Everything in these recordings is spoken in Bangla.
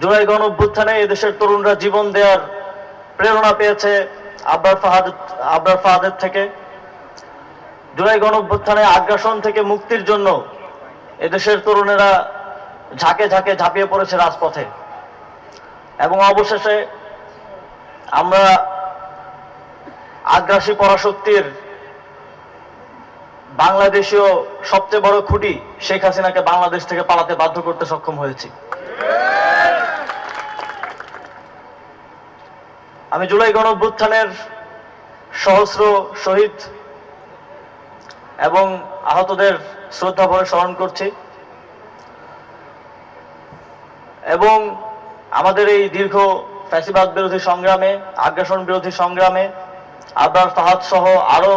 জুলাই গণ অভ্যুত্থানে এদেশের তরুণরা জীবন দেওয়ার প্রেরণা পেয়েছে আবরার ফাহাদ, আবরার ফাহাদের থেকে। জুলাই গণ অভ্যুত্থানে আগ্রাসন থেকে মুক্তির জন্য এদেশের তরুণেরা ঝাঁকে ঝাঁকে ঝাঁপিয়ে পড়েছে রাজপথে। এবং অবশেষে আমরা আগ্রাসী পরাশক্তির বাংলাদেশীয় সবচেয়ে বড় খুঁটি শেখ হাসিনাকে বাংলাদেশ থেকে পালাতে বাধ্য করতে সক্ষম হয়েছি। আমি জুলাই গণ অভ্যুত্থানের সহস্র শহীদ এবং আহতদের শ্রদ্ধা ভরে স্মরণ করছি। এবং আমাদের এই দীর্ঘ ফ্যাসিবাদ বিরোধী সংগ্রামে, আগ্রাসন বিরোধী সংগ্রামে আবরার ফাহাদ সহ আরও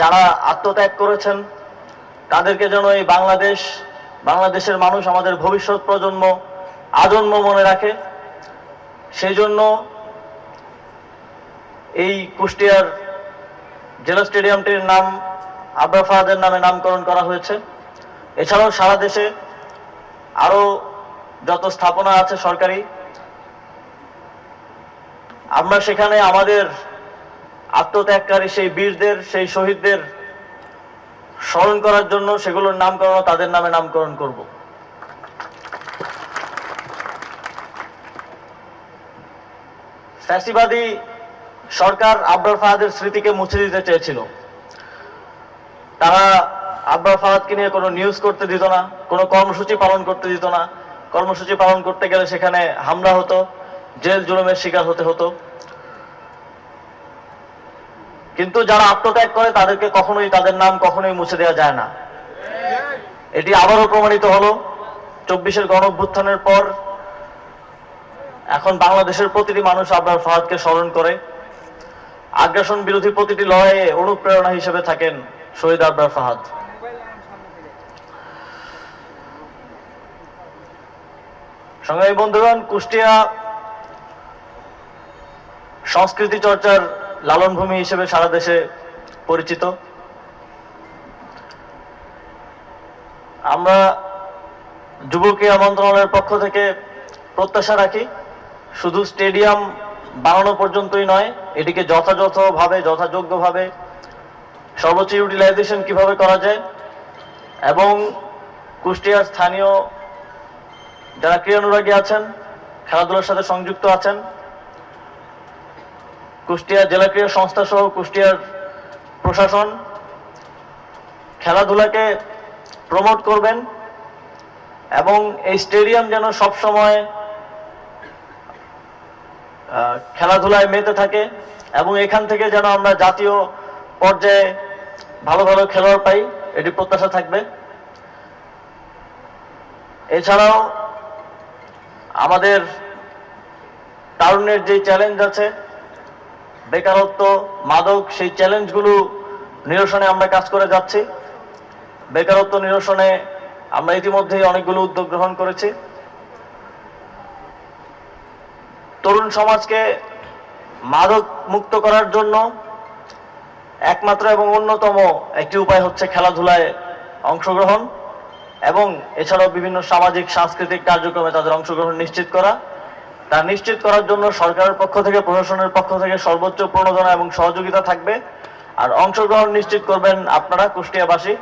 যারা আত্মত্যাগ করেছেন, তাদেরকে যেন এই বাংলাদেশ, বাংলাদেশের মানুষ আমাদের ভবিষ্যৎ প্রজন্ম, আজন্ম মনে রাখে। সেই জন্য এই কুষ্টিয়ার জেলা স্টেডিয়ামটির নাম আবরা ফাহাদের নামে নামকরণ করা হয়েছে। এছাড়াও সারা দেশে আরও যত স্থাপনা আছে সরকারি, আমরা সেখানে আমাদের আত্মত্যাগকারী সেই বীরদের, সেই শহীদদের স্মরণ করার জন্য সেগুলোর নামকরণ তাদের নামে নামকরণ করব। ফ্যাসিবাদী সরকার আবরার ফাহাদের স্মৃতিকে মুছে দিতে চেয়েছিল। তারা আবরার ফাহাদকে নিয়ে কোনো নিউজ করতে দিত না, কোনো কর্মসূচি পালন করতে দিত না। কর্মসূচি পালন করতে গেলে সেখানে হামলা হতো, জেল জুলুমের শিকার হতে হতো। কিন্তু যারা আত্মত্যাগ করে তাদেরকে কখনোই, তাদের নাম কখনোই মুছে দেওয়া যায় না। এটি আবারও প্রমাণিত হলো, চব্বিশের গণ অভ্যুত্থানের পর এখন বাংলাদেশের প্রতিটি মানুষ আবরার ফাহাদকে স্মরণ করে। আগ্রাসন বিরোধী প্রতিটি লড়াইয়ে অনুপ্রেরণা হিসেবে থাকেন শহীদ আবরার ফাহাদ। সংগ্রামী বন্ধুগণ, কুষ্টিয়া সংস্কৃতি চর্চার লালন ভূমি হিসেবে সারা দেশে পরিচিত। আমরা যুব ক্রীড়া মন্ত্রণালয়ের পক্ষ থেকে প্রত্যাশা রাখি, শুধু স্টেডিয়াম বানানো পর্যন্তই নয়। এটিকে যথাযথভাবে, যথাযোগ্যভাবে সর্বোচ্চ ইউটিলাইজেশন কীভাবে করা যায় এবং কুষ্টিয়ার স্থানীয় যারা ক্রীড়ানুরাগী আছেন, খেলাধুলার সাথে সংযুক্ত আছেন, কুষ্টিয়া জেলা ক্রীড়া সংস্থা সহ কুষ্টিয়ার প্রশাসন খেলাধুলাকে প্রমোট করবেন এবং এই স্টেডিয়াম যেন সবসময় খেলাধুলায় মেতে থাকে এবং এখান থেকে যেন আমরা জাতীয় পর্যায়ে ভালো ভালো খেলোয়াড় পাই, এটি প্রত্যাশা থাকবে। এছাড়াও আমাদের তারুণ্যের যে চ্যালেঞ্জ আছে, বেকারত্ব, মাদক, সেই চ্যালেঞ্জগুলো নিরসনে আমরা কাজ করে যাচ্ছি। বেকারত্ব নিরসনে আমরা ইতিমধ্যেই অনেকগুলো উদ্যোগ গ্রহণ করেছি। তরুণ সমাজকে মাদক মুক্ত করার জন্য একমাত্র এবং অন্যতম একটি উপায় হচ্ছে খেলাধুলায় অংশগ্রহণ এবং এছাড়াও বিভিন্ন সামাজিক, সাংস্কৃতিক কার্যক্রমে তাদের অংশগ্রহণ নিশ্চিত করা। তা নিশ্চিত করার জন্য সরকারের পক্ষ থেকে, প্রশাসনের পক্ষ থেকে সর্বোচ্চ প্রণোদনা এবং সহযোগিতা থাকবে। আর অংশগ্রহণ নিশ্চিত করবেন আপনারা, কুষ্টিয়াবাসী।